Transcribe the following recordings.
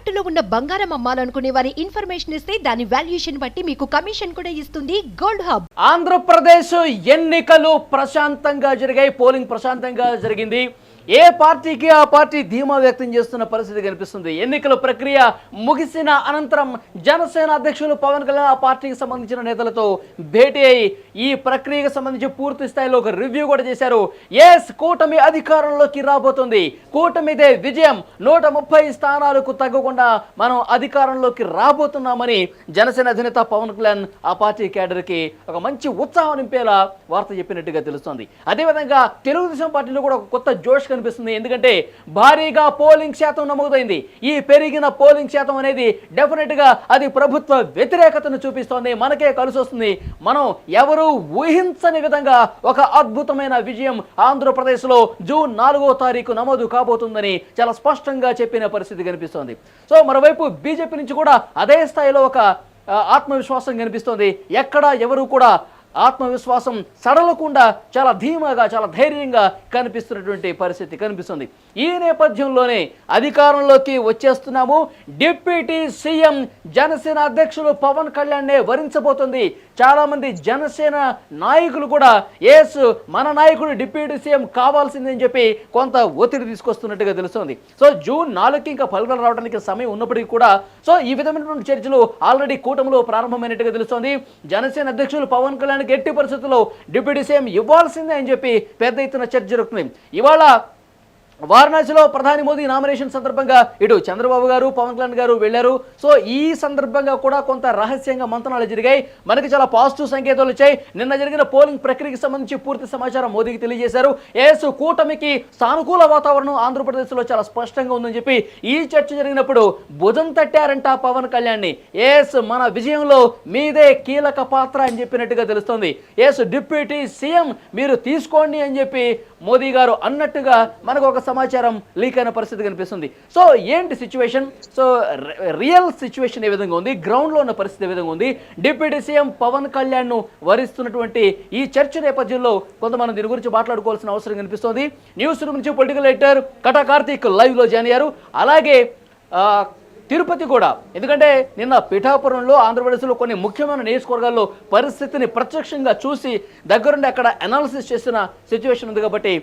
తాకట్టులో ఉన్న బంగారం అమ్మాలనుకునే వారి ఇన్ఫర్మేషన్ ఇస్తే దాని వాల్యుయేషన్ బట్టి మీకు కమిషన్ కూడా ఇస్తుంది గోల్డ్ హబ్. ఆంధ్రప్రదేశ్ ఎన్నికలు ప్రశాంతంగా జరిగాయి పోలింగ్ ప్రశాంతంగా జరిగింది. ఏ పార్టీకి ఆ పార్టీ ధీమా వ్యక్తం చేస్తున్న పరిస్థితి కనిపిస్తుంది? ఎన్నికల ప్రక్రియ ముగిసిన అనంతరం జనసేన అధ్యక్షులు పవన్ కళ్యాణ్ ఆ పార్టీకి సంబంధించిన నేతలతో భేటీ అయి ఈ ప్రక్రియకు సంబంధించి పూర్తి స్థాయిలో ఒక రివ్యూ కూడా చేశారు. ఎస్ కూటమి అధికారంలోకి రాబోతుంది. కూటమిదే విజయం. నూట ముప్పై స్థానాలకు తగ్గకుండా మనం అధికారంలోకి రాబోతున్నామని జనసేన అధినేత పవన్ కళ్యాణ్ ఆ పార్టీ క్యాడర్కి ఒక మంచి ఉత్సాహం నింపేలా వార్త చెప్పినట్టుగా తెలుస్తోంది. అదేవిధంగా తెలుగుదేశం పార్టీలో కూడా ఒక కొత్త జోష్ కనిపిస్తుంది. ఎందుకంటే భారీగా పోలింగ్ శాతం నమోదైంది. ఈ పెరిగిన పోలింగ్ శాతం అనేది డెఫినెట్గా అది ప్రభుత్వ వ్యతిరేకతను చూపిస్తోంది. మనకే కలిసి వస్తుంది. మనం ఎవరూ ఊహించని విధంగా ఒక అద్భుతమైన విజయం ఆంధ్రప్రదేశ్లో జూన్ నాలుగో తారీఖు నమోదు కాబోతుందని చాలా స్పష్టంగా చెప్పిన పరిస్థితి కనిపిస్తోంది. సో మరోవైపు బీజేపీ నుంచి కూడా అదే స్థాయిలో ఒక ఆత్మవిశ్వాసం కనిపిస్తోంది. ఎక్కడ ఎవరు కూడా ఆత్మవిశ్వాసం సడలకుండా చాలా ధీమాగా చాలా ధైర్యంగా కనిపిస్తున్నటువంటి పరిస్థితి కనిపిస్తుంది. ఈ నేపథ్యంలోనే అధికారంలోకి వచ్చేస్తున్నాము. డిప్యూటీ సీఎం జనసేన అధ్యక్షులు పవన్ కళ్యాణ్నే వరించబోతుంది. చాలామంది జనసేన నాయకులు కూడా ఎస్ మన నాయకుడు డిప్యూటీ సీఎం కావాల్సిందని చెప్పి కొంత ఒత్తిడి తీసుకొస్తున్నట్టుగా తెలుస్తుంది. సో జూన్ నాలుగుకి ఇంకా ఫలితాలు రావడానికి సమయం ఉన్నప్పటికీ కూడా సో ఈ విధమైనటువంటి చర్చలు ఆల్రెడీ కూటమిలో ప్రారంభమైనట్టుగా తెలుస్తోంది. జనసేన అధ్యక్షులు పవన్ కళ్యాణ్ ఎట్టి పరిస్థితుల్లో డిప్యూటీ సీఎం ఇవ్వాల్సిందే అని చెప్పి పెద్ద ఎత్తున చర్చ జరుగుతుంది. ఇవాళ వారణాసిలో ప్రధాని మోదీ నామినేషన్ సందర్భంగా ఇటు చంద్రబాబు గారు పవన్ కళ్యాణ్ గారు వెళ్ళారు. సో ఈ సందర్భంగా కూడా కొంత రహస్యంగా మంతనాలు జరిగాయి. మనకి చాలా పాజిటివ్ సంకేతాలు వచ్చాయి. నిన్న జరిగిన పోలింగ్ ప్రక్రియకి సంబంధించి పూర్తి సమాచారం మోదీకి తెలియజేశారు. ఏసు కూటమికి సానుకూల వాతావరణం ఆంధ్రప్రదేశ్లో చాలా స్పష్టంగా ఉందని చెప్పి ఈ చర్చ జరిగినప్పుడు భుజం తట్టారంట పవన్ కళ్యాణ్ని. ఏస్ మన విజయంలో మీదే కీలక పాత్ర అని చెప్పినట్టుగా తెలుస్తోంది. ఏస్ డిప్యూటీ సీఎం మీరు తీసుకోండి అని చెప్పి మోదీ గారు అన్నట్టుగా మనకు ఒక సమాచారం లీక్ అయిన పరిస్థితి కనిపిస్తుంది. సో ఏంటి సిచ్యువేషన్ సో రియల్ సిచ్యువేషన్ ఏ విధంగా ఉంది? గ్రౌండ్లో ఉన్న పరిస్థితి ఏ విధంగా ఉంది? డిప్యూటీ సీఎం పవన్ కళ్యాణ్ను వరిస్తున్నటువంటి ఈ చర్చ నేపథ్యంలో కొంతమంది దీని గురించి మాట్లాడుకోవాల్సిన అవసరం కనిపిస్తోంది. న్యూస్ రూమ్ నుంచి పొలిటికల్ ఎడిటర్ కటా కార్తీక్ లైవ్లో జాయిన్ అయ్యారు. అలాగే తిరుపతి కూడా. ఎందుకంటే నిన్న పిఠాపురంలో ఆంధ్రప్రదేశ్లో కొన్ని ముఖ్యమైన నియోజకవర్గాల్లో పరిస్థితిని ప్రత్యక్షంగా చూసి దగ్గరుండి అక్కడ అనాలిసిస్ చేసిన సిచ్యువేషన్ ఉంది కాబట్టి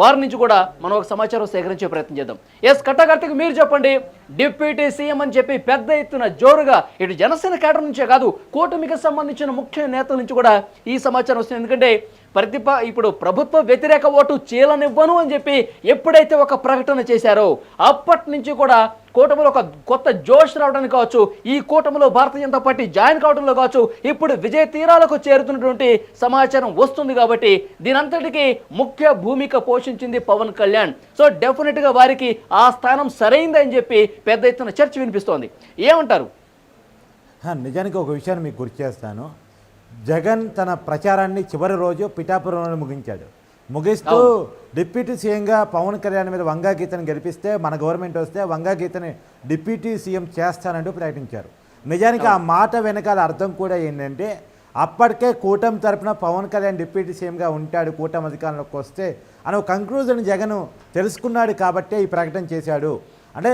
వారి నుంచి కూడా మనం ఒక సమాచారం సేకరించే ప్రయత్నం చేద్దాం. ఎస్ కట్టగట్టుకు మీరు చెప్పండి. డిప్యూటీ సీఎం అని చెప్పి పెద్ద ఎత్తున జోరుగా ఇటు జనసేన కేటర్ నుంచే కాదు కూటమికి సంబంధించిన ముఖ్య నేతల నుంచి కూడా ఈ సమాచారం వస్తుంది. ఎందుకంటే ప్రతిప ఇప్పుడు ప్రభుత్వ వ్యతిరేక ఓటు చీలనివ్వను అని చెప్పి ఎప్పుడైతే ఒక ప్రకటన చేశారో అప్పటి నుంచి కూడా కూటమిలో ఒక కొత్త జోష్ రావడానికి కావచ్చు ఈ కూటమిలో భారతీయ జనతా పార్టీ జాయిన్ కావడంలో కావచ్చు ఇప్పుడు విజయ తీరాలకు చేరుతున్నటువంటి సమాచారం వస్తుంది కాబట్టి దీనంతటికీ ముఖ్య భూమిక పోషించింది పవన్ కళ్యాణ్. సో డెఫినెట్గా వారికి ఆ స్థానం సరైందని చెప్పి పెద్ద ఎత్తున చర్చ వినిపిస్తోంది. ఏమంటారు? నిజానికి ఒక విషయాన్ని మీకు గుర్తు చేస్తాను. జగన్ తన ప్రచారాన్ని చివరి రోజు పిఠాపురంలో ముగించాడు. ముగిస్తూ డిప్యూటీ సీఎంగా పవన్ కళ్యాణ్ మీద వంగా గీతని గెలిపిస్తే మన గవర్నమెంట్ వస్తే వంగా గీతని డిప్యూటీ సీఎం చేస్తానంటూ ప్రకటించారు. నిజానికి ఆ మాట వెనకాల అర్థం కూడా ఏంటంటే అప్పటికే కూటమి తరపున పవన్ కళ్యాణ్ డిప్యూటీ సీఎంగా ఉంటాడు కూటమి అధికారంలోకి వస్తే అని ఒక కంక్లూజన్ జగన్ తెలుసుకున్నాడు కాబట్టే ఈ ప్రకటన చేశాడు. అంటే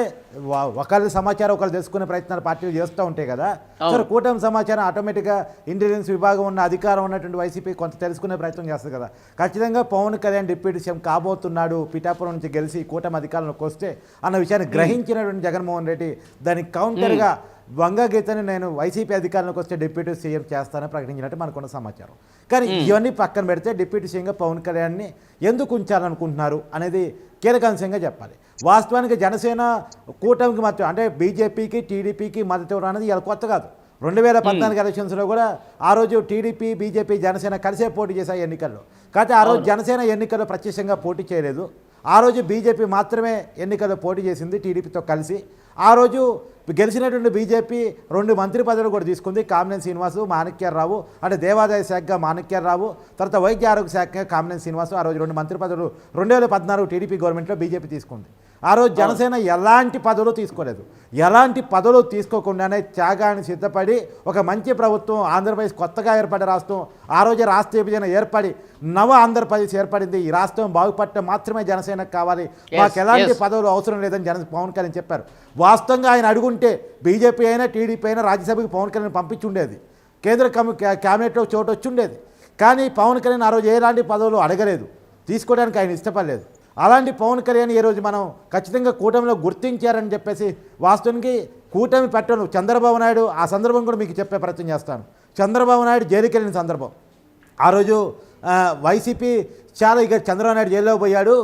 ఒకరి సమాచారం ఒకరు తెలుసుకునే ప్రయత్నాలు పార్టీలు చేస్తూ ఉంటాయి కదా సరే కూటమి సమాచారం ఆటోమేటిక్గా ఇంటెలిజెన్స్ విభాగం ఉన్న అధికారం ఉన్నటువంటి వైసీపీ కొంత తెలుసుకునే ప్రయత్నం చేస్తుంది కదా. ఖచ్చితంగా పవన్ కళ్యాణ్ డిప్యూటీ సీఎం కాబోతున్నాడు పిఠాపురం నుంచి గెలిచి కూటమి అధికారంలోకి వస్తే అన్న విషయాన్ని గ్రహించినటువంటి జగన్మోహన్ రెడ్డి దానికి కౌంటర్గా వంగ గీతని నేను వైసీపీ అధికారంలోకి వస్తే డిప్యూటీ సీఎం చేస్తానని ప్రకటించినట్టు మనకున్న సమాచారం. కానీ ఇవన్నీ పక్కన పెడితే డిప్యూటీ సీఎంగా పవన్ కళ్యాణ్ని ఎందుకు ఉంచాలనుకుంటున్నారు అనేది కీలక అంశంగా చెప్పాలి. వాస్తవానికి జనసేన కూటమికి మద్దతు అంటే బీజేపీకి టీడీపీకి మద్దతు ఇవ్వడం అనేది ఇలా కొత్త కాదు. రెండు వేల పద్నాలుగు ఎలక్షన్స్లో కూడా ఆ రోజు టీడీపీ బీజేపీ జనసేన కలిసే పోటీ చేశాయి ఎన్నికల్లో. కాకపోతే ఆ రోజు జనసేన ఎన్నికల్లో ప్రత్యక్షంగా పోటీ చేయలేదు. ఆ రోజు బీజేపీ మాత్రమే ఎన్నికల్లో పోటీ చేసింది టీడీపీతో కలిసి. ఆ రోజు గెలిచినటువంటి బీజేపీ రెండు మంత్రి పదవులు కూడా తీసుకుంది. కామినేని శ్రీనివాసు మాణిక్యాలరావు అంటే దేవాదాయ శాఖగా మాణిక్యరావు తర్వాత వైద్య ఆరోగ్య శాఖగా కామినేని శ్రీనివాసు ఆ రోజు రెండు మంత్రి పదవులు. రెండు వేల పద్నాలుగు టీడీపీ గవర్నమెంట్లో బీజేపీ తీసుకుంది. ఆ రోజు జనసేన ఎలాంటి పదవులు తీసుకోలేదు. ఎలాంటి పదవులు తీసుకోకుండానే త్యాగాన్ని సిద్ధపడి ఒక మంచి ప్రభుత్వం ఆంధ్రప్రదేశ్ కొత్తగా ఏర్పడే రాష్ట్రం ఆ రోజే రాష్ట్ర విభజన ఏర్పడి నవ ఆంధ్రప్రదేశ్ ఏర్పడింది. ఈ రాష్ట్రం బాగుపడటం మాత్రమే జనసేనకు కావాలి. మాకు ఎలాంటి. పదవులు అవసరం లేదని జన పవన్ కళ్యాణ్ చెప్పారు. వాస్తవంగా ఆయన అడుగుంటే బీజేపీ అయినా టీడీపీ అయినా రాజ్యసభకి పవన్ కళ్యాణ్ పంపించి ఉండేది కేంద్ర కమి క్యాబినెట్లో చోటు వచ్చి ఉండేది కానీ పవన్ కళ్యాణ్ ఆ రోజు ఎలాంటి పదవులు అడగలేదు. తీసుకోవడానికి ఆయన ఇష్టపడలేదు. అలాంటి పవన్ కళ్యాణ్ ఈరోజు మనం ఖచ్చితంగా కూటమిలో గుర్తించారని చెప్పేసి వాస్తవానికి కూటమి పెట్టను. చంద్రబాబు నాయుడు ఆ సందర్భం కూడా మీకు చెప్పే ప్రయత్నం చేస్తాను. చంద్రబాబు నాయుడు జైలుకెళ్ళిన సందర్భం. ఆ రోజు వైసీపీ చాలా ఇక చంద్రబాబు నాయుడు జైల్లో పోయాడు.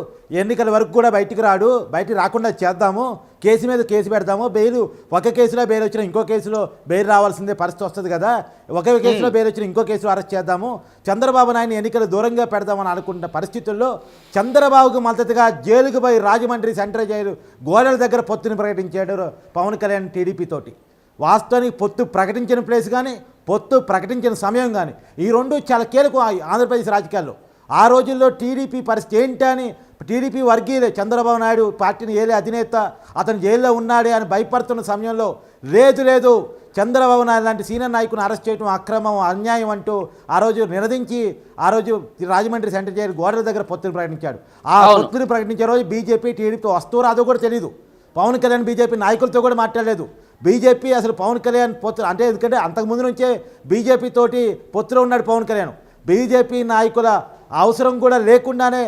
ఎన్నికల వరకు కూడా బయటికి రాడు. బయటికి రాకుండా చేద్దాము. కేసు మీద కేసు పెడదాము బెయిల్ ఒక కేసులో బెయిల్ వచ్చిన ఇంకో కేసులో బెయిల్ రావాల్సిందే పరిస్థితి వస్తుంది కదా. ఒక కేసులో బెయిల్ వచ్చిన ఇంకో కేసులో అరెస్ట్ చేద్దాము. చంద్రబాబు నాయుడు ఎన్నికలు దూరంగా పెడదామని అనుకుంటున్న పరిస్థితుల్లో చంద్రబాబుకు మద్దతుగా జైలుకు పోయి రాజమండ్రి సెంట్రల్ జైలు గోడల దగ్గర పొత్తుని ప్రకటించాడు పవన్ కళ్యాణ్ టీడీపీ తోటి. వాస్తవానికి పొత్తు ప్రకటించిన ప్లేస్ కానీ పొత్తు ప్రకటించిన సమయం కానీ ఈ రెండు చాలా కీలకం ఆంధ్రప్రదేశ్ రాజకీయాల్లో. ఆ రోజుల్లో టీడీపీ పరిస్థితి ఏంటి అని టీడీపీ వర్గీయులే చంద్రబాబు నాయుడు పార్టీని ఏలే అధినేత అతను జైల్లో ఉన్నాడే అని భయపడుతున్న సమయంలో లేదు లేదు చంద్రబాబు నాయుడు లాంటి సీనియర్ నాయకుని అరెస్ట్ చేయడం అక్రమం అన్యాయం అంటూ ఆ రోజు నినదించి ఆ రోజు రాజమండ్రి సెంటర్ జైలు గోడల దగ్గర పొత్తుని ప్రకటించాడు. ఆ. పొత్తుని ప్రకటించే రోజు బీజేపీ టీడీపీ వస్తూ రాదో కూడా తెలియదు పవన్ కళ్యాణ్ బీజేపీ నాయకులతో కూడా మాట్లాడలేదు. బీజేపీ అసలు పవన్ కళ్యాణ్ పొత్తు అంటే ఎందుకంటే అంతకుముందు నుంచే బీజేపీ తోటి పొత్తులో ఉన్నాడు పవన్ కళ్యాణ్. బీజేపీ నాయకుల అవసరం కూడా లేకుండానే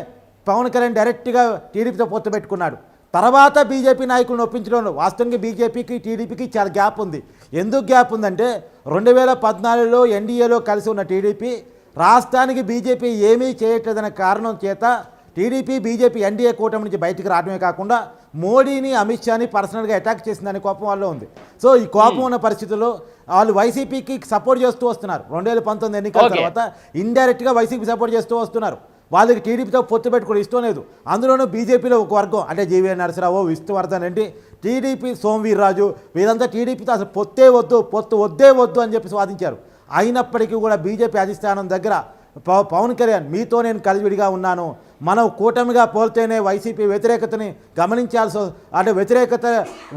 పవన్ కళ్యాణ్ డైరెక్ట్గా టీడీపీతో పొత్తు పెట్టుకున్నాడు. తర్వాత బీజేపీ నాయకులను ఒప్పించడంలో వాస్తవంగా బీజేపీకి టీడీపీకి చాలా గ్యాప్ ఉంది. ఎందుకు గ్యాప్ ఉందంటే రెండు వేల పద్నాలుగులో ఎన్డీఏలో కలిసి ఉన్న టీడీపీ రాష్ట్రానికి బీజేపీ ఏమీ చేయట్లేదనే కారణం చేత టీడీపీ బీజేపీ ఎన్డీఏ కూటమి నుంచి బయటికి రావడమే కాకుండా మోడీని అమిత్ షాని పర్సనల్గా అటాక్ చేసిందనే కోపం వాళ్ళు ఉంది. సో ఈ కోపం ఉన్న పరిస్థితుల్లో వాళ్ళు వైసీపీకి సపోర్ట్ చేస్తూ వస్తున్నారు. రెండు వేల పంతొమ్మిది ఎన్నికల. తర్వాత ఇండైరెక్ట్గా వైసీపీ సపోర్ట్ చేస్తూ వస్తున్నారు. వాళ్ళకి టీడీపీతో పొత్తు పెట్టుకుని ఇష్టం లేదు. అందులోనూ బీజేపీలో ఒక వర్గం అంటే జీవీ నరసరావు విష్ణువర్ధన్ ఏంటి టీడీపీ సోమవీర్రాజు వీరంతా టీడీపీతో అసలు పొత్తే వద్దు పొత్తు వద్దే వద్దు అని చెప్పి వాదించారు. అయినప్పటికీ కూడా బీజేపీ అధిష్టానం దగ్గర పవన్ కళ్యాణ్ మీతో నేను కలివిడిగా ఉన్నాను. మనం కూటమిగా పోల్తేనే వైసీపీ వ్యతిరేకతని గమనించాల్సి అంటే వ్యతిరేకత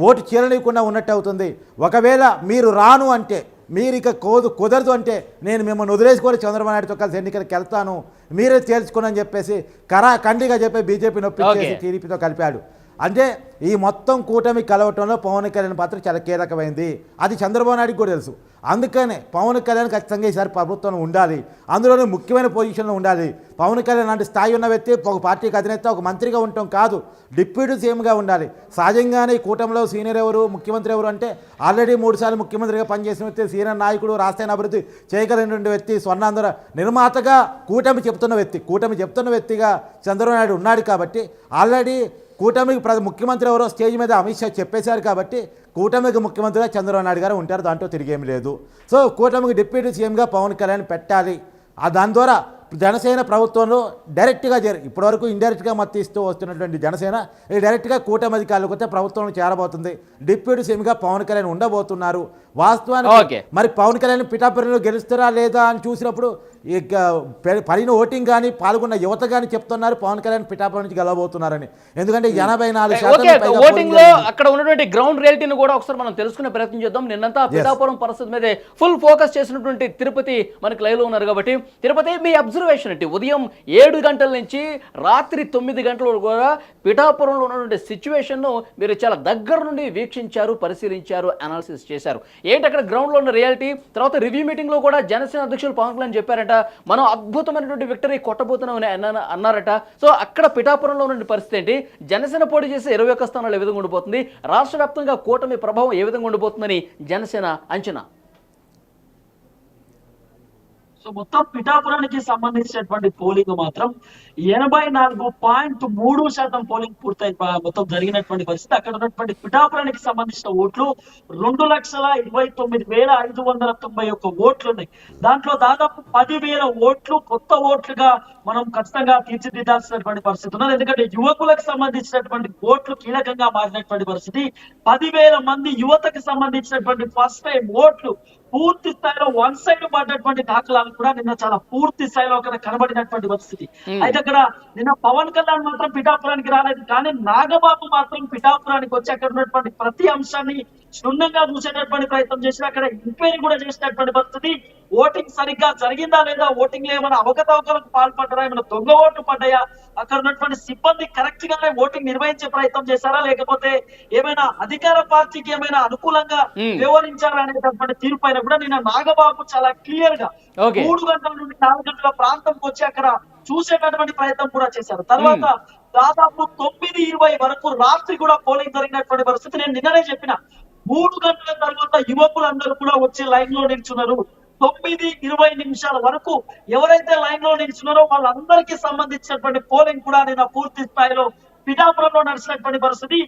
ఓటు చీలనీయకుండా ఉన్నట్టు అవుతుంది. ఒకవేళ మీరు రాను అంటే మీరు ఇక కోదు కుదరదు అంటే నేను మిమ్మల్ని వదిలేసుకొని చంద్రబాబు నాయుడుతో కలిసి ఎన్నికలకు వెళ్తాను. మీరే తేల్చుకోనని అని చెప్పేసి కరా కండిగా చెప్పి బీజేపీ Okay. టీడీపీతో కలిపాడు. అంటే ఈ మొత్తం కూటమి కలవటంలో పవన్ కళ్యాణ్ పాత్ర చాలా కీలకమైంది. అది చంద్రబాబు నాయుడు కూడా తెలుసు. అందుకనే పవన్ కళ్యాణ్ ఖచ్చితంగా ఈసారి ప్రభుత్వం ఉండాలి. అందులోనే ముఖ్యమైన పొజిషన్లో ఉండాలి. పవన్ కళ్యాణ్ లాంటి స్థాయి ఉన్న వ్యక్తి ఒక పార్టీకి అధినేత ఒక మంత్రిగా ఉండటం కాదు. డిప్యూటీ సీఎంగా ఉండాలి. సహజంగానే ఈ కూటమిలో సీనియర్ ఎవరు ముఖ్యమంత్రి ఎవరు అంటే ఆల్రెడీ మూడుసార్లు ముఖ్యమంత్రిగా పనిచేసిన వ్యక్తి సీనియర్ నాయకుడు రాష్ట్రాన్ని అభివృద్ధి చేయగలిగినటువంటి వ్యక్తి స్వర్ణాంధ్ర నిర్మాతగా కూటమి చెప్తున్న వ్యక్తి కూటమి చెప్తున్న వ్యక్తిగా చంద్రబాబు నాయుడు ఉన్నాడు కాబట్టి ఆల్రెడీ కూటమికి ప్ర ముఖ్యమంత్రి ఎవరో స్టేజ్ మీద అమిత్ షా చెప్పేశారు కాబట్టి కూటమికి ముఖ్యమంత్రిగా చంద్రబాబు నాయుడు గారు ఉంటారు దాంట్లో తిరిగేమి లేదు. సో కూటమికి డిప్యూటీ సీఎంగా పవన్ కళ్యాణ్ పెట్టాలి. ఆ దాని ద్వారా జనసేన ప్రభుత్వంలో డైరెక్ట్గా జరి ఇప్పటివరకు ఇండైరెక్ట్గా మద్దతు ఇస్తూ వస్తున్నటువంటి జనసేన డైరెక్ట్గా కూటమి అధికారులకు వస్తే ప్రభుత్వంలో చేరబోతుంది. డిప్యూటీ సీఎంగా పవన్ కళ్యాణ్ ఉండబోతున్నారు. వాస్తవానికి ఓకే. మరి పవన్ కళ్యాణ్ పిఠాపురంలో గెలుస్తారా లేదా అని చూసినప్పుడు ఇక పడిన ఓటింగ్ కానీ పాల్గొన్న యువత కానీ చెప్తున్నారు పవన్ కళ్యాణ్ పిఠాపురం నుంచి గెలవబోతున్నారని. ఎందుకంటే ఎనభై నాలుగు శాతం ఓటింగ్ పోలింగ్లో. అక్కడ ఉన్నటువంటి గ్రౌండ్ రియాలిటీని కూడా ఒకసారి మనం తెలుసుకునే ప్రయత్నం చేద్దాం. నిన్నంతా పిఠాపురం పరిస్థితి మీదే ఫుల్ ఫోకస్ చేసినటువంటి తిరుపతి మనకి లైవ్లో ఉన్నారు కాబట్టి తిరుపతి మీ అబ్జర్వేషన్ ఏంటి? ఉదయం ఏడు గంటల నుంచి రాత్రి తొమ్మిది గంటల వరకు కూడా పిఠాపురంలో ఉన్నటువంటి సిచ్యువేషన్ను మీరు చాలా దగ్గర నుండి వీక్షించారు పరిశీలించారు అనాలిసిస్ చేశారు. ఏంటి అక్కడ గ్రౌండ్లో ఉన్న రియాలిటీ తర్వాత రివ్యూ మీటింగ్లో కూడా జనసేన అధ్యక్షులు పవన్ కళ్యాణ్ చెప్పారట మనం అద్భుతమైనటువంటి విక్టరీ కొట్టబోతున్నామని అన్నారట. సో అక్కడ పిఠాపురంలో ఉన్న పరిస్థితి ఏంటి? జనసేన పోటీ చేసి ఇరవై ఒక్క స్థానాలు ఏ విధంగా ఉండిపోతుంది? రాష్ట్ర వ్యాప్తంగా కూటమి ప్రభావం ఏ విధంగా ఉండిపోతుందని జనసేన అంచనా. సో మొత్తం పిఠాపురానికి సంబంధించినటువంటి పోలింగ్ మాత్రం ఎనభై నాలుగు పాయింట్ మూడు శాతం పోలింగ్ పూర్తయి మొత్తం జరిగినటువంటి పరిస్థితి. అక్కడ ఉన్నటువంటి పిఠాపురానికి సంబంధించిన ఓట్లు రెండు లక్షల ఇరవై తొమ్మిది వేల ఐదు వందల తొంభై ఒక్క ఓట్లు ఉన్నాయి. దాంట్లో దాదాపు పది వేల ఓట్లు కొత్త ఓట్లుగా మనం ఖచ్చితంగా తీర్చిదిద్దాల్సినటువంటి పరిస్థితి ఉన్నది. ఎందుకంటే యువకులకు సంబంధించినటువంటి ఓట్లు కీలకంగా మారినటువంటి పరిస్థితి. పదివేల మంది యువతకు సంబంధించినటువంటి ఫస్ట్ టైం ఓట్లు పూర్తి స్థాయిలో వన్ సైడ్ పడ్డటువంటి దాఖలాలు కూడా నిన్న చాలా పూర్తి స్థాయిలో అక్కడ కనబడినటువంటి పరిస్థితి Hmm. అయితే అక్కడ నిన్న పవన్ కళ్యాణ్ మాత్రం పిఠాపురానికి రాలేదు కానీ నాగబాబు మాత్రం పిఠాపురానికి వచ్చి అక్కడ ఉన్నటువంటి ప్రతి అంశాన్ని క్షుణ్ణంగా చూసేటటువంటి ప్రయత్నం చేసి అక్కడ ఎంక్వైరీ కూడా చేసినటువంటి పరిస్థితి ఓటింగ్ సరిగ్గా జరిగిందా లేదా? ఓటింగ్లో ఏమైనా అవకతవకలకు పాల్పడ్డారా? ఏమైనా దొంగ ఓట్లు పడ్డాయా? అక్కడ ఉన్నటువంటి సిబ్బంది కరెక్ట్ గానే ఓటింగ్ నిర్వహించే ప్రయత్నం చేశారా? లేకపోతే ఏమైనా అధికార పార్టీకి ఏమైనా అనుకూలంగా. వివరించారా అనేటటువంటి తీరు పైన కూడా నిన్న నాగబాబు చాలా క్లియర్గా. మూడు గంటల నుండి నాలుగు గంటల ప్రాంతంకి వచ్చి అక్కడ చూసేటటువంటి ప్రయత్నం కూడా చేశారు. తర్వాత దాదాపు తొమ్మిది ఇరవై వరకు రాత్రి కూడా పోలింగ్ జరిగినటువంటి పరిస్థితి నేను నిన్ననే చెప్పిన. మూడు గంటల తర్వాత యువకులందరూ కూడా వచ్చి లైన్లో నిల్చున్నారు. తొమ్మిది ఇరవై నిమిషాల వరకు ఎవరైతే లైన్లో నిల్చున్నారో వాళ్ళందరికీ సంబంధించినటువంటి పోలింగ్ కూడా నిన్న పూర్తి స్థాయిలో పిఠాపురంలో నడిచినటువంటి పరిస్థితి.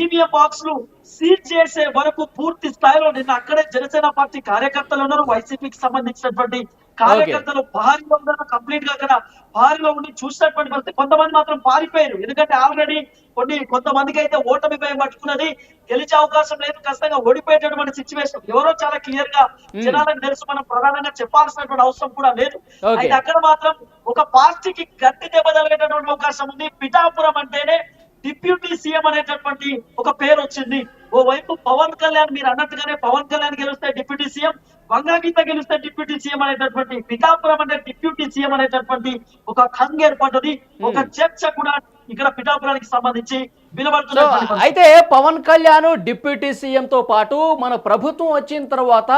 ఈవీఎం బాక్స్లు సీల్ చేసే వరకు పూర్తి స్థాయిలో నిన్న అక్కడే జనసేన పార్టీ కార్యకర్తలు ఉన్నారు. వైసీపీకి సంబంధించినటువంటి కార్యకర్తలు భారీలో ఉన్నారు కంప్లీట్గా అక్కడ భారీలో ఉండి చూసినటువంటి పరిస్థితి. కొంతమంది మాత్రం పారిపోయారు. ఎందుకంటే ఆల్రెడీ కొన్ని కొంతమందికి అయితే ఓటమి భయం పట్టుకున్నది. గెలిచే అవకాశం లేదు. ఖచ్చితంగా ఓడిపోయేటటువంటి సిచ్యువేషన్ ఎవరో చాలా క్లియర్గా జనాలకు తెలుసు. మనం ప్రధానంగా చెప్పాల్సినటువంటి అవసరం కూడా లేదు. అయితే అక్కడ మాత్రం ఒక పార్టీకి గట్టి దెబ్బ తగిలేటటువంటి అవకాశం ఉంది. పిఠాపురం అంటేనే డిప్యూటీ సీఎం అనేటటువంటి ఒక పేరు వచ్చింది. ఓ వైపు పవన్ కళ్యాణ్ మీరు అన్నట్టుగానే పవన్ కళ్యాణ్ గెలిస్తే డిప్యూటీ సీఎం వంగాగీత గెలిస్తే డిప్యూటీ సీఎం అనేటటువంటి పిఠాపురం అంటే డిప్యూటీ సీఎం అనేటటువంటి ఒక ఖంగ్ ఏర్పడ్డది ఒక చర్చ కూడా ఇక్కడ పిఠాపురానికి సంబంధించి. అయితే పవన్ కళ్యాణ్ డిప్యూటీ సీఎం తో పాటు మన ప్రభుత్వం వచ్చిన తర్వాత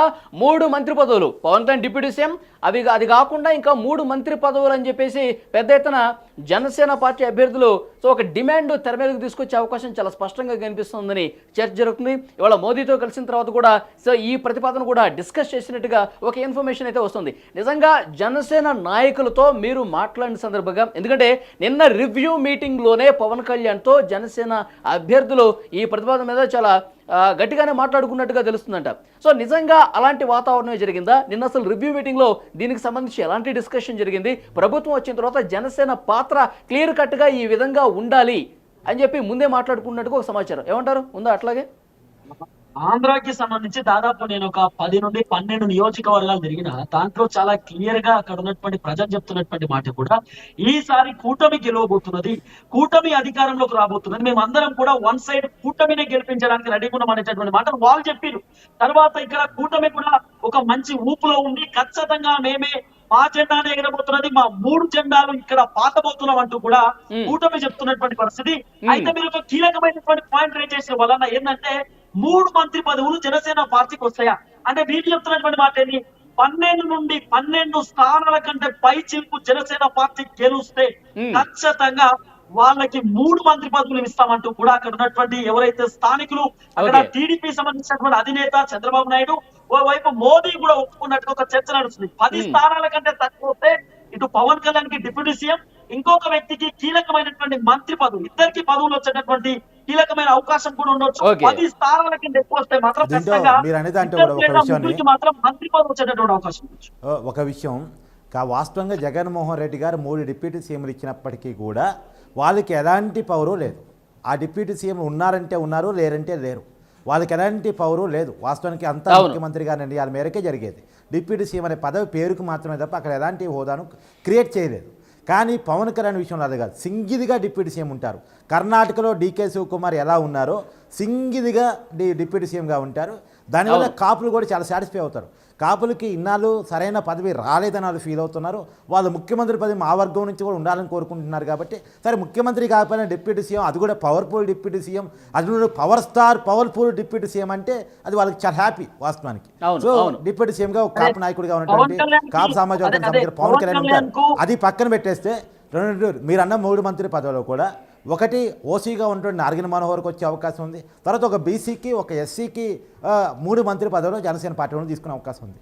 మూడు మంత్రి పదవులు. పవన్ కళ్యాణ్ డిప్యూటీ సీఎం అవి అది కాకుండా ఇంకా మూడు మంత్రి పదవులు అని చెప్పేసి పెద్ద ఎత్తున జనసేన పార్టీ అభ్యర్థులు సో ఒక డిమాండ్ తెర మీదకు తీసుకొచ్చే అవకాశం చాలా స్పష్టంగా కనిపిస్తుందని చర్చ జరుగుతుంది. ఇవాళ మోదీతో కలిసిన తర్వాత కూడా సో ఈ ప్రతిపాదన కూడా డిస్కస్ చేసినట్టుగా ఒక ఇన్ఫర్మేషన్ అయితే వస్తుంది. నిజంగా జనసేన నాయకులతో మీరు మాట్లాడిన సందర్భంగా ఎందుకంటే నిన్న రివ్యూ మీటింగ్లోనే పవన్ కళ్యాణ్తో జనసేన అభ్యర్థులు ఈ ప్రతిపాదన మీద చాలా గట్టిగానే మాట్లాడుకున్నట్టుగా తెలుస్తుందంట. సో నిజంగా అలాంటి వాతావరణమే జరిగిందా? నిన్న అసలు రివ్యూ మీటింగ్లో దీనికి సంబంధించి ఎలాంటి డిస్కషన్ జరిగింది? ప్రభుత్వం వచ్చిన తర్వాత జనసేన పాత్ర క్లియర్ కట్గా ఈ విధంగా ఉండాలి అని చెప్పి ముందే మాట్లాడుకున్నట్టుగా ఒక సమాచారం. ఏమంటారు? ఉందా అట్లాగే? ఆంధ్రాకి సంబంధించి దాదాపు నేను ఒక పది నుండి పన్నెండు నియోజకవర్గాలు తిరిగిన దాంట్లో చాలా క్లియర్గా అక్కడ ఉన్నటువంటి ప్రజలు చెప్తున్నటువంటి మాట కూడా ఈసారి కూటమి గెలవబోతున్నది కూటమి అధికారంలోకి రాబోతున్నది. మేము అందరం కూడా వన్ సైడ్ కూటమిని గెలిపించడానికి రెడీ ఉన్నాం అనేటటువంటి మాటలు వాళ్ళు చెప్పారు తర్వాత ఇక్కడ కూటమి కూడా ఒక మంచి ఊపులో ఉంది ఖచ్చితంగా మేమే మా జెండానే ఎగరబోతున్నది మా మూడు జెండాలు ఇక్కడ పాతబోతున్నాం అంటూ కూడా. కూటమి చెప్తున్నటువంటి పరిస్థితి. అయితే మీరు ఒక కీలకమైనటువంటి పాయింట్ రేట్ చేసిన వలన ఏంటంటే మూడు మంత్రి పదవులు జనసేన పార్టీకి వస్తాయా అంటే వీళ్ళు చెప్తున్నటువంటి మాట ఏంటి పన్నెండు నుండి పన్నెండు స్థానాల కంటే పై చిలుపు జనసేన పార్టీ గెలుస్తే. ఖచ్చితంగా వాళ్ళకి మూడు మంత్రి పదవులు ఇస్తామంటూ కూడా అక్కడ ఉన్నటువంటి ఎవరైతే స్థానికులు అక్కడ. టీడీపీ సంబంధించినటువంటి అధినేత చంద్రబాబు నాయుడు ఓవైపు మోదీ కూడా ఒప్పుకున్నట్టుగా ఒక చర్చ నడుస్తుంది పది. స్థానాల కంటే తక్కువ వస్తే ఇటు పవన్ కళ్యాణ్కి డిప్యూటీ సీఎం ఇంకొక వ్యక్తికి కీలకమైనటువంటి మంత్రి పదవి ఇద్దరికి పదవులు వచ్చేటటువంటి కీలకమైన అవకాశం కూడా ఉండొచ్చు. పది స్థానాల కింద ఎక్కువ వస్తే మాత్రం ఖచ్చితంగా మాత్రం మంత్రి పదవి వచ్చేటటువంటి అవకాశం ఒక విషయం. కా వాస్తవంగా జగన్మోహన్ రెడ్డి గారు మూడు డిప్యూటీ సీఎంలు ఇచ్చినప్పటికీ కూడా వాళ్ళకి ఎలాంటి పవరు లేదు. ఆ డిప్యూటీ సీఎం ఉన్నారంటే ఉన్నారు లేరంటే లేరు. వాళ్ళకి ఎలాంటి పవరు లేదు. వాస్తవానికి అంతా. ముఖ్యమంత్రి గారి నిర్ణయాల మేరకే జరిగేది. డిప్యూటీ సీఎం అనే పదవి పేరుకు మాత్రమే తప్ప అక్కడ ఎలాంటి హోదాను క్రియేట్ చేయలేదు. కానీ పవన్ కళ్యాణ్ విషయంలో అది కాదు. సింగిల్గా డిప్యూటీ సీఎం ఉంటారు. కర్ణాటకలో డీకే శివకుమార్ ఎలా ఉన్నారో సింగిల్గా డి డిప్యూటీ సీఎంగా ఉంటారు. దానివల్ల. కాపులు కూడా చాలా సాటిస్ఫై అవుతారు. కాపులకి ఇన్నాళ్ళు సరైన పదవి రాలేదని వాళ్ళు ఫీల్ అవుతున్నారు. వాళ్ళు ముఖ్యమంత్రి పదవి మా వర్గం నుంచి కూడా ఉండాలని కోరుకుంటున్నారు కాబట్టి సరే ముఖ్యమంత్రి కాకపోయినా డిప్యూటీ సీఎం అది కూడా పవర్ఫుల్ డిప్యూటీ సీఎం అది కూడా power star powerful deputy CM అంటే అది వాళ్ళకి చాలా హ్యాపీ వాస్తవానికి. సో. డిప్యూటీ సీఎంగా ఒక కాపు నాయకుడిగా ఉన్నటువంటి కాపు సమాజ వర్గం అదే, అదే, సంబంధించిన పవన్ కళ్యాణ్ ఉంటారు. అది పక్కన పెట్టేస్తే రెండు మీరు అన్న మూడు మంత్రి పదవిలో కూడా ఒకటి ఓసీగా ఉంటుండే నార్గిన మనోహర్కి వచ్చే అవకాశం ఉంది. తర్వాత ఒక బీసీకి ఒక ఎస్సీకి మూడు మంత్రి పదవిలో జనసేన పార్టీ వాళ్ళు తీసుకునే అవకాశం ఉంది.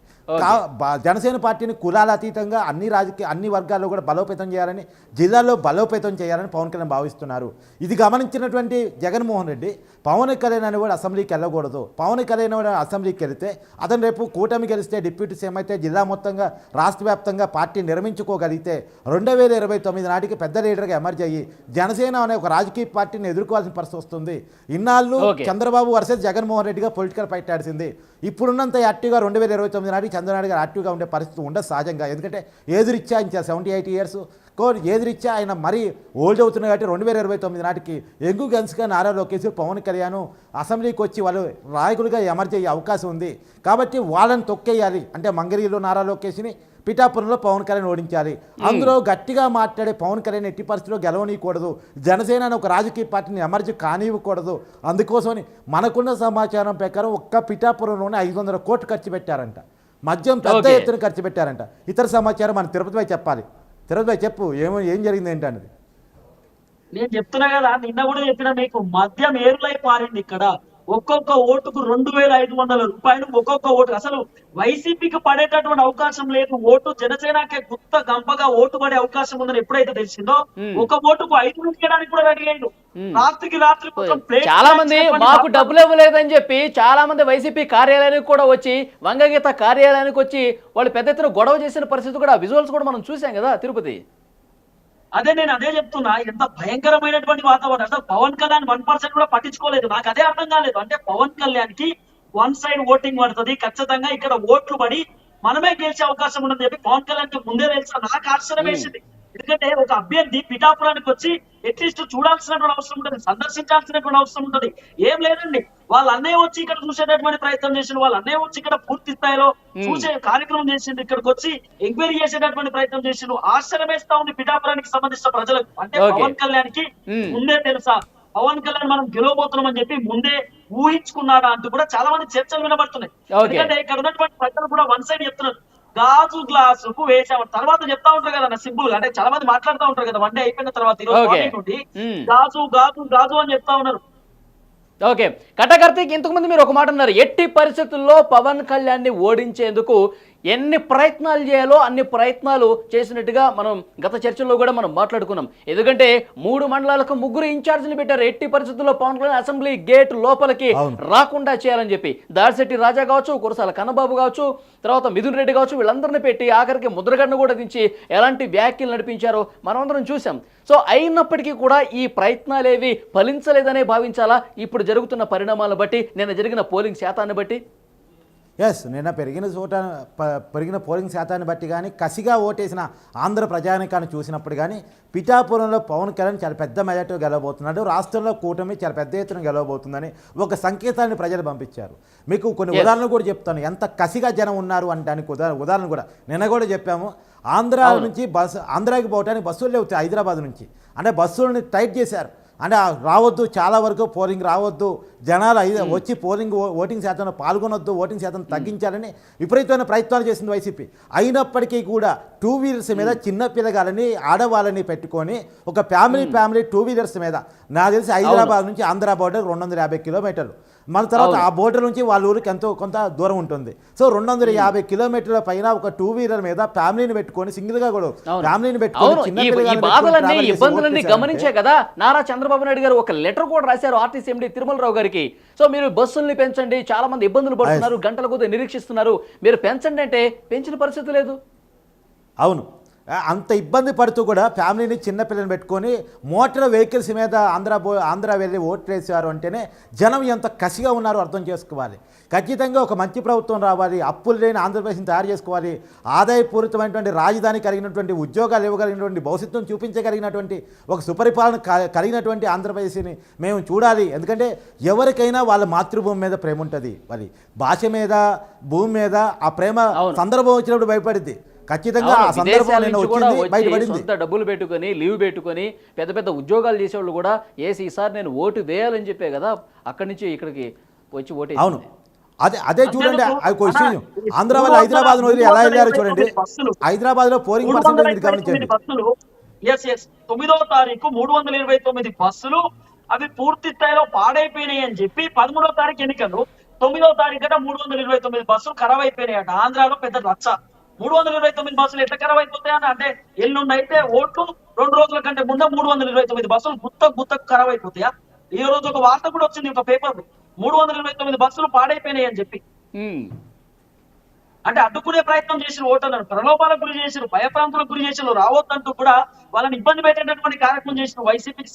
జనసేన పార్టీని కులాల అతీతంగా అన్ని రాజకీయ అన్ని వర్గాల్లో కూడా బలోపేతం చేయాలని జిల్లాలో బలోపేతం చేయాలని పవన్ కళ్యాణ్ భావిస్తున్నారు. ఇది గమనించినటువంటి జగన్మోహన్ రెడ్డి పవన్ కళ్యాణ్ అని కూడా అసెంబ్లీకి వెళ్ళకూడదు. పవన్ కళ్యాణ్ కూడా అసెంబ్లీకి వెళితే అతను రేపు కూటమి గెలిస్తే డిప్యూటీ సీఎం అయితే జిల్లా మొత్తంగా రాష్ట్ర వ్యాప్తంగా పార్టీ నిర్మించుకోగలిగితే రెండు వేల ఇరవై తొమ్మిది నాటికి పెద్ద లీడర్గా ఎమర్జ్ అయ్యి జనసేన అనే ఒక రాజకీయ పార్టీని ఎదుర్కోవాల్సిన పరిస్థితి వస్తుంది. ఇన్నాళ్ళు. చంద్రబాబు వర్సెస్ జగన్మోహన్ రెడ్డిగా పొలిటికల్ పెట్టాల్సింది ఇప్పుడున్నంత యాక్టివ్గా రెండు వేల ఇరవై తొమ్మిది నాటికి చంద్రనాయుడు గారు యాక్టివ్గా ఉండే పరిస్థితి ఉండదు సహజంగా. ఎందుకంటే ఏదిరిచ్చా ఆయన సెవెంటీ ఎయిట్ ఇయర్స్ కో ఏదిరిచ్చా ఆయన మరీ ఓల్డ్ అవుతున్నాయి కాబట్టి రెండు వేల ఇరవై తొమ్మిది నాటికి ఎంగు గన్స్గా నారా లోకేష్ పవన్ కళ్యాణ్ అసెంబ్లీకి వచ్చి వాళ్ళు నాయకులుగా ఎమర్జ్ అయ్యే అవకాశం ఉంది. కాబట్టి వాళ్ళని తొక్కేయాలి. అంటే మంగళగిరిలో నారా లోకేష్ని పిఠాపురంలో పవన్ కళ్యాణ్ ఓడించాలి. అందులో గట్టిగా మాట్లాడే పవన్ కళ్యాణ్ ఎట్టి పరిస్థితిలో గెలవనీయకూడదు. జనసేన అనే ఒక రాజకీయ పార్టీని ఎమర్జ్ కానివ్వకూడదు. అందుకోసమని మనకున్న సమాచారం ప్రకారం ఒక్క పిఠాపురంలోనే ఐదు వందల కోట్లు ఖర్చు పెట్టారంట. మద్యం పెద్ద. ఎత్తున ఖర్చు పెట్టారంట. ఇతర సమాచారం మన తిరుపతిపై చెప్పాలి. తిరుపతిపై చెప్పు ఏమో ఏం జరిగింది ఏంటన్నది నేను చెప్తున్నా కదా నిన్న కూడా చెప్పిన మీకు మద్యం ఏరులై పారింది ఇక్కడ. ఒక్కొక్క ఓటుకు రెండు వేల ఐదు వందల రూపాయలు ఒక్కొక్క ఓటు. అసలు వైసీపీకి పడేటటువంటి అవకాశం లేదు. ఓటు జనసేనకే గుత్త గంపగా ఓటు పడే అవకాశం ఉందని ఎప్పుడైతే తెలిసిందో. ఒక ఓటుకు ఐదు వేయడానికి కూడా రెడీ అయ్యాడు. రాత్రికి రాత్రి చాలా మంది మాకు డబ్బులు ఇవ్వలేదని చెప్పి చాలా మంది వైసీపీ కార్యాలయానికి కూడా వచ్చి వంగగీత కార్యాలయానికి వచ్చి వాళ్ళు పెద్ద ఎత్తున గొడవ చేసిన పరిస్థితి కూడా విజువల్స్ కూడా మనం చూసాం కదా తిరుపతి. అదే నేను అదే చెప్తున్నా ఎంత భయంకరమైనటువంటి వాతావరణం. అసలు పవన్ కళ్యాణ్ వన్ పర్సెంట్ కూడా పట్టించుకోలేదు. నాకు అదే అర్థం కాలేదు. అంటే పవన్ కళ్యాణ్కి వన్ సైడ్ ఓటింగ్ పడుతుంది. ఖచ్చితంగా ఇక్కడ ఓట్లు పడి మనమే గెలిచే అవకాశం ఉందని చెప్పి పవన్ కళ్యాణ్కి ముందే తెలుసా? నాకు ఆశ్చర్యం వేసింది. ఎందుకంటే ఒక అభ్యర్థి పిఠాపురానికి వచ్చి అట్లీస్ట్ చూడాల్సినటువంటి అవసరం ఉంటుంది సందర్శించాల్సినటువంటి అవసరం ఉంటుంది. ఏం లేదండి. వాళ్ళ అన్నయ్య వచ్చి ఇక్కడ చూసేటటువంటి ప్రయత్నం చేసిండు వాళ్ళ అన్నయ్య వచ్చి ఇక్కడ పూర్తి స్థాయిలో చూసే కార్యక్రమం చేసిండు ఇక్కడికి వచ్చి ఎంక్వైరీ చేసేటటువంటి ప్రయత్నం చేసిండు. ఆశ్చర్యం వేస్తా ఉంది పిఠాపురానికి సంబంధించిన ప్రజలకు. అంటే. పవన్ కళ్యాణ్కి. ముందే తెలుసా? పవన్ కళ్యాణ్ మనం గెలవబోతున్నాం అని చెప్పి ముందే ఊహించుకున్నాడా అంటూ కూడా చాలా మంది చర్చలు వినబడుతున్నాయి. ఎందుకంటే ఇక్కడ ఉన్నటువంటి ప్రజలు కూడా వన్ సైడ్ చెప్తున్నారు. గాజు గ్లాసుకు వేసాము. తర్వాత చెప్తా ఉంటారు కదా సింపుల్గా అంటే చాలా మంది మాట్లాడుతూ ఉంటారు కదా వన్ డే అయిపోయిన తర్వాత. మార్నింగ్ నుండి. గాజు గాజు గాజు అని చెప్తా ఉన్నారు. ఓకే. కటకర్తికి ఇంతకుముందు మీరు ఒక మాట అన్నారు. ఎట్టి పరిస్థితుల్లో పవన్ కళ్యాణ్ని ఓడించేందుకు ఎన్ని ప్రయత్నాలు చేయాలో అన్ని ప్రయత్నాలు చేసినట్టుగా మనం గత చర్చల్లో కూడా మనం మాట్లాడుకున్నాం. ఎందుకంటే మూడు మండలాలకు ముగ్గురు ఇన్ఛార్జిని పెట్టారు. ఎట్టి పరిస్థితుల్లో పవన్ కళ్యాణ్ అసెంబ్లీ గేట్ లోపలికి. రాకుండా చేయాలని చెప్పి దాడిశెట్టి రాజా కావచ్చు కురసాల కన్నబాబు కావచ్చు తర్వాత మిథున్ రెడ్డి కావచ్చు వీళ్ళందరినీ పెట్టి ఆఖరికి ముద్రగడ్డ కూడా దించి ఎలాంటి వ్యాఖ్యలు నడిపించారో మనమందరం చూసాం సో అయినప్పటికీ కూడా ఈ ప్రయత్నాలేవి ఫలించలేదనే భావించాలా? ఇప్పుడు జరుగుతున్న పరిణామాలను బట్టి నిన్న జరిగిన పోలింగ్ శాతాన్ని బట్టి? ఎస్ నిన్న పెరిగిన చోట పెరిగిన పోలింగ్ శాతాన్ని బట్టి కానీ కసిగా ఓటేసిన ఆంధ్ర ప్రజానికాన్ని చూసినప్పుడు కానీ పిఠాపురంలో పవన్ కళ్యాణ్ చాలా పెద్ద మెజార్టీ గెలవబోతున్నాడు. రాష్ట్రంలో కూటమి చాలా పెద్ద ఎత్తున గెలవబోతుందని ఒక సంకేతాన్ని ప్రజలు పంపించారు. మీకు కొన్ని. ఉదాహరణలు కూడా చెప్తాను. ఎంత కసిగా జనం ఉన్నారు అంటే దానికి ఉదాహరణ ఉదాహరణ కూడా నిన్న కూడా చెప్పాము. ఆంధ్ర. నుంచి బస్సు ఆంధ్రాకి పోవడానికి బస్సులు లేవు హైదరాబాద్ నుంచి. అంటే బస్సులని టైట్ చేశారు. అంటే రావద్దు చాలా వరకు పోలింగ్ రావద్దు. జనాలు వచ్చి పోలింగ్ ఓటింగ్ శాతంలో పాల్గొనొద్దు ఓటింగ్ శాతం తగ్గించాలని విపరీతమైన ప్రయత్నాలు చేసింది వైసీపీ. అయినప్పటికీ కూడా టూ వీలర్స్ మీద చిన్న పిల్లగాలని ఆడవాళ్ళని పెట్టుకొని ఒక ఫ్యామిలీ ఫ్యామిలీ టూ వీలర్స్ మీద. నాకు తెలిసి హైదరాబాద్ నుంచి ఆంధ్ర బోర్డర్ రెండు వందల యాభై కిలోమీటర్లు. మన తర్వాత. ఆ బోర్డర్ నుంచి వాళ్ళ ఊరికి ఎంతో కొంత దూరం ఉంటుంది. సో రెండు వందల యాభై కిలోమీటర్ల పైన ఒక టూ వీలర్ మీద ఫ్యామిలీని పెట్టుకొని సింగిల్గా కూడా. ఫ్యామిలీని పెట్టుకొని ఇబ్బందులన్నీ గమనించే కదా నారా చంద్రబాబు నాయుడు గారు ఒక లెటర్ కూడా రాశారు ఆర్టీసీ ఎండి తిరుమలరావు గారికి. సో మీరు బస్సుల్ని పెంచండి చాలా మంది ఇబ్బందులు పడుతున్నారు గంటల కొద్ది నిరీక్షిస్తున్నారు. మీరు పెంచండి అంటే పెంచిన పరిస్థితి లేదు. అవును. అంత ఇబ్బంది పడుతూ కూడా ఫ్యామిలీని చిన్నపిల్లని పెట్టుకొని మోటార్ వెహికల్స్ మీద ఆంధ్ర ఆంధ్ర వెళ్ళి ఓట్లు వేసారు అంటేనే జనం ఎంత కసిగా ఉన్నారో అర్థం చేసుకోవాలి. ఖచ్చితంగా ఒక మంచి ప్రభుత్వం రావాలి అప్పులు లేని ఆంధ్రప్రదేశ్ని తయారు చేసుకోవాలి ఆదాయపూరితమైనటువంటి రాజధాని కలిగినటువంటి ఉద్యోగాలు ఇవ్వగలిగినటువంటి భవిష్యత్తును చూపించగలిగినటువంటి ఒక సుపరిపాలన కలిగినటువంటి ఆంధ్రప్రదేశ్ని మేము చూడాలి. ఎందుకంటే ఎవరికైనా వాళ్ళ మాతృభూమి మీద ప్రేమ ఉంటుంది. మరి భాష మీద భూమి మీద ఆ ప్రేమ. సందర్భం వచ్చినప్పుడు భయపడింది ఖచ్చితంగా ఆ సందర్భం వచ్చింది సొంత డబ్బులు పెట్టుకొని లీవ్ పెట్టుకొని పెద్ద పెద్ద ఉద్యోగాలు చేసేవాళ్ళు కూడా ఏసి ఈసారి నేను ఓటు వేయాలని చెప్పే కదా అక్కడి నుంచి ఇక్కడికి వచ్చి ఓటు అవును. అదే అదే చూడండి విషయం ఆంధ్ర వాళ్ళు హైదరాబాద్ వదిలి ఎలా వెళ్ళారో చూడండి. హైదరాబాద్లో పోలింగ్ పర్సెంటేజ్ గమనించండి. బస్సులు. ఎస్ ఎస్ తొమ్మిదవ తారీఖు మూడు వందల ఇరవై తొమ్మిది బస్సులు. అవి పూర్తి స్థాయిలో పాడైపోయినాయి అని చెప్పి పదమూడవ తారీఖు ఎన్నికలు. తొమ్మిదవ తారీఖు మూడు వందల ఇరవై తొమ్మిది బస్సులు ఖరాబ్ అయిపోయినాయట. ఆంధ్రాలో పెద్ద రచ్చ. మూడు వందల ఇరవై తొమ్మిది బస్సులు ఎట్లా ఖరాబ్ అయిపోతాయని అంటే ఎల్లుండి అయితే ఓట్లు రెండు రోజుల కంటే ముందే మూడు వందల ఇరవై తొమ్మిది బస్సులు గుత్త గుత్తకు ఖరాబ్ అయిపోతాయా? ఈ రోజు ఒక వార్త కూడా వచ్చింది ఒక పేపర్ మూడు వందల ఇరవై తొమ్మిది బస్సులు పాడైపోయినాయి అని చెప్పి. అంటే అడ్డుకునే ప్రయత్నం చేసిన ఓటర్లను ప్రలోభాలకు గురి చేసిన భయప్రాంతులకు గురి చేసిన రావద్దంటూ కూడా వాళ్ళని ఇబ్బంది పెట్టేటటువంటి కార్యక్రమం చేసిన వైసీపీకి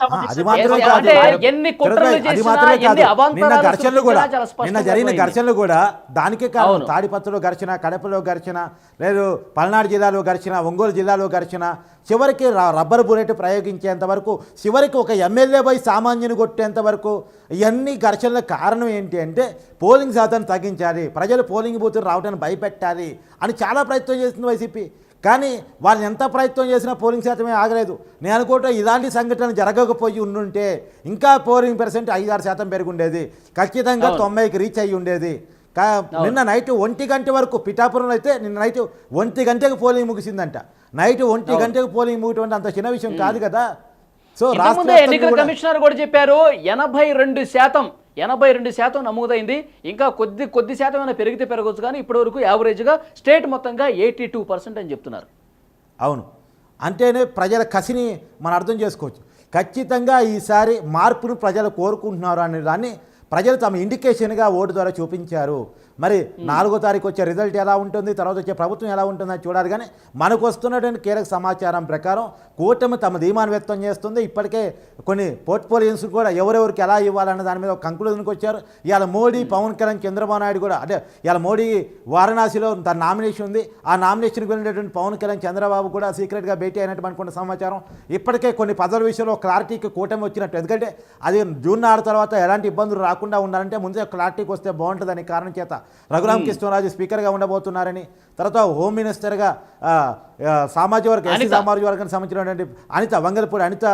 నిన్న ఘర్షణలు కూడా నిన్న జరిగిన. ఘర్షణలు కూడా దానికే కారణం. తాడిపత్రిలో ఘర్షణ కడపలో ఘర్షణ లేదు పల్నాడు జిల్లాలో ఘర్షణ ఒంగోలు జిల్లాలో ఘర్షణ చివరికి రబ్బర్ బుల్లెట్ ప్రయోగించేంత వరకు చివరికి ఒక ఎమ్మెల్యే పై సామాన్యుని కొట్టేంత వరకు ఇవన్నీ ఘర్షణలకు కారణం ఏంటి అంటే పోలింగ్ శాతాన్ని తగ్గించాలి ప్రజలు పోలింగ్ బూతులు రావడానికి భయపెట్టాలి అని చాలా ప్రయత్నం చేస్తుంది వైసీపీ కానీ వాళ్ళు ఎంత ప్రయత్నం చేసినా పోలింగ్ శాతమే ఆగలేదు. నేను అనుకుంటా ఇలాంటి సంఘటన జరగకపోయి ఉండుంటే ఇంకా పోలింగ్ పర్సెంట్ ఐదు ఆరు శాతం పెరుగుండేది. ఖచ్చితంగా. తొంభైకి రీచ్ అయ్యి ఉండేది. కా- నిన్న నైట్ ఒంటి గంట వరకు పిఠాపురంలో అయితే నిన్న నైట్ ఒంటి గంటకు పోలింగ్ ముగిసిందంట. నైట్ ఒంటి. గంటకు పోలింగ్ ముగిటువంటి అంత చిన్న విషయం కాదు కదా. సో రాష్ట్ర ఎన్నికల కమిషనర్ కూడా చెప్పారు ఎనభై రెండు శాతం ఎనభై రెండు శాతం నమోదైంది. ఇంకా కొద్ది కొద్ది శాతం అయినా పెరిగితే పెరగవచ్చు కానీ ఇప్పటి వరకు యావరేజ్గా స్టేట్ మొత్తంగా ఎయిటీ టూ పర్సెంట్ అని చెప్తున్నారు. అవును. అంటేనే ప్రజల కసిని మనం అర్థం చేసుకోవచ్చు. ఖచ్చితంగా ఈసారి మార్పును ప్రజలు కోరుకుంటున్నారు అనే దాన్ని ప్రజలు తమ ఇండికేషన్గా ఓటు ద్వారా చూపించారు. మరి నాలుగో తారీఖు వచ్చే రిజల్ట్ ఎలా ఉంటుంది? తర్వాత వచ్చే ప్రభుత్వం ఎలా ఉంటుందని చూడాలి. కానీ మనకు వస్తున్నటువంటి కీలక సమాచారం ప్రకారం కూటమి తమ ధీమాను వ్యక్తం చేస్తుంది. ఇప్పటికే కొన్ని పోర్ట్ఫోలియోస్ కూడా ఎవరెవరికి ఎలా ఇవ్వాలన్న దాని మీద ఒక కంక్లూజన్కి వచ్చారు. ఇవాళ మోడీ పవన్ కళ్యాణ్ చంద్రబాబు నాయుడు కూడా అంటే ఇవాళ మోడీ వారణాసిలో తన నామినేషన్ ఉంది. ఆ నామినేషన్కి వెళ్ళినటువంటి పవన్ కళ్యాణ్ చంద్రబాబు కూడా సీక్రెట్గా భేటీ అయినట్టు అనుకున్న సమాచారం. ఇప్పటికే కొన్ని పదవుల విషయంలో క్లారిటీకి కూటమి వచ్చినట్టు. ఎందుకంటే అది జూన్ ఆరు తర్వాత ఎలాంటి ఇబ్బందులు రాకుండా ఉండాలంటే ముందే క్లారిటీకి వస్తే బాగుంటుందని కారణం చేత రఘురామ కృష్ణరాజు స్పీకర్గా ఉండబోతున్నారని తర్వాత హోమ్ మినిస్టర్గా సామాజిక వర్గ ఎస్సీ. సామాజిక వర్గానికి సంబంధించినటువంటి అనిత వంగలపూడి అనిత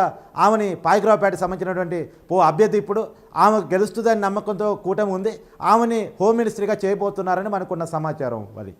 ఆమెని పాయకరావుపేట సంబంధించినటువంటి పో అభ్యర్థి ఇప్పుడు ఆమె గెలుస్తుందని నమ్మకంతో కూటమి ఉంది ఆమెని హోమ్ మినిస్టర్గా చేయబోతున్నారని మనకున్న సమాచారం అది